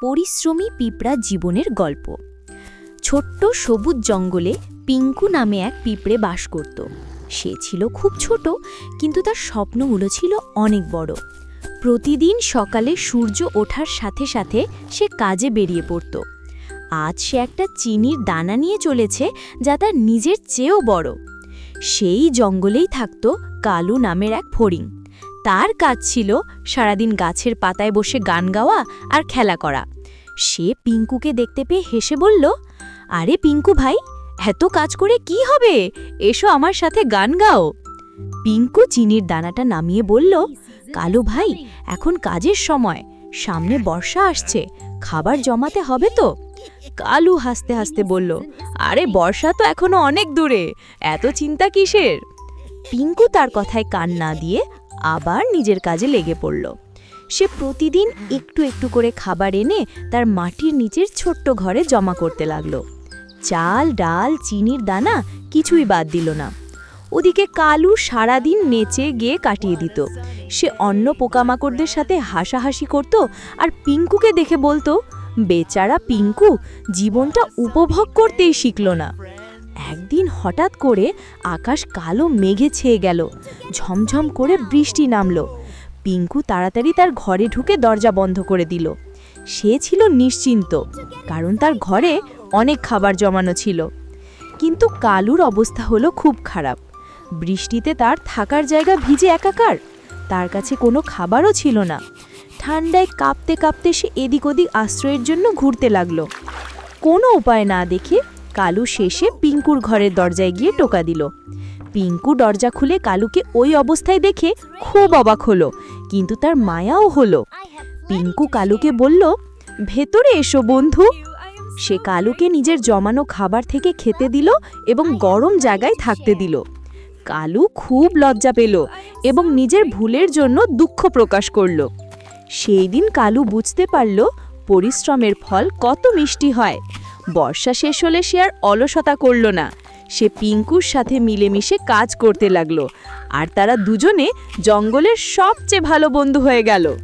পরিশ্রমী পিঁপড়া জীবনের গল্প। ছোট্ট সবুজ জঙ্গলে পিঙ্কু নামে এক পিঁপড়ে বাস করত। সে ছিল খুব ছোট, কিন্তু তার স্বপ্নগুলো ছিল অনেক বড়। প্রতিদিন সকালে সূর্য ওঠার সাথে সাথে সে কাজে বেরিয়ে পড়ত। আজ সে একটা চিনির দানা নিয়ে চলেছে যা তার নিজের চেয়েও বড়। সেই জঙ্গলেই থাকত কালু নামের এক ফড়িং। তার কাজ ছিল সারাদিন গাছের পাতায় বসে গান গাওয়া আর খেলা করা। সে পিঙ্কুকে দেখতে পেয়ে হেসে বলল, আরে পিঙ্কু ভাই, এত কাজ করে কি হবে? এসো আমার সাথে গান গাও। পিঙ্কু চিনির দানাটা নামিয়ে বলল, কালু ভাই, এখন কাজের সময়। সামনে বর্ষা আসছে, খাবার জমাতে হবে তো? কালু হাসতে হাসতে বলল, আরে বর্ষা তো এখনও অনেক দূরে, এত চিন্তা কিসের? পিঙ্কু তার কথায় কান না দিয়ে আবার নিজের কাজে লেগে পড়ল। সে প্রতিদিন একটু একটু করে খাবার এনে তার মাটির নিচের ছোট্ট ঘরে জমা করতে লাগল। চাল, ডাল, চিনির দানা কিছুই বাদ দিল না। ওদিকে কালু সারাদিন নেচে গিয়ে কাটিয়ে দিত। সে অন্য পোকামাকড়দের সাথে হাসাহাসি করত আর পিঙ্কুকে দেখে বলতো, বেচারা পিঙ্কু, জীবনটা উপভোগ করতেই শিখল না। একদিন হঠাৎ করে আকাশ কালো মেঘে ছেয়ে গেল, ঝমঝম করে বৃষ্টি নামল। পিঙ্কু তাড়াতাড়ি তার ঘরে ঢুকে দরজা বন্ধ করে দিল। সে ছিল নিশ্চিন্ত, কারণ তার ঘরে অনেক খাবার জমানো ছিল। কিন্তু কালুর অবস্থা হলো খুব খারাপ। বৃষ্টিতে তার থাকার জায়গা ভিজে একাকার, তার কাছে কোনো খাবারও ছিল না। ঠান্ডায় কাঁপতে কাঁপতে সে এদিক ওদিক আশ্রয়ের জন্য ঘুরতে লাগল। কোনো উপায় না দেখে কালু শেষে পিঙ্কুর ঘরের দরজায় গিয়ে টোকা দিল। পিঙ্কু দরজা খুলে কালুকে ওই অবস্থায় দেখে খুব অবাক হলো, কিন্তু তার মায়াও হলো। পিঙ্কু কালুকে বলল, ভেতরে এসো বন্ধু। সে কালুকে নিজের জমানো খাবার থেকে খেতে দিল এবং গরম জায়গায় থাকতে দিল। কালু খুব লজ্জা পেল এবং নিজের ভুলের জন্য দুঃখ প্রকাশ করল। সেই দিন কালু বুঝতে পারল পরিশ্রমের ফল কত মিষ্টি হয়। বর্ষা শেষ হলে সে আর অলসতা করল না। সে পিঙ্কুর সাথে মিলেমিশে কাজ করতে লাগল। আর তারা দুজনে জঙ্গলের সবচেয়ে ভালো বন্ধু হয়ে গেল।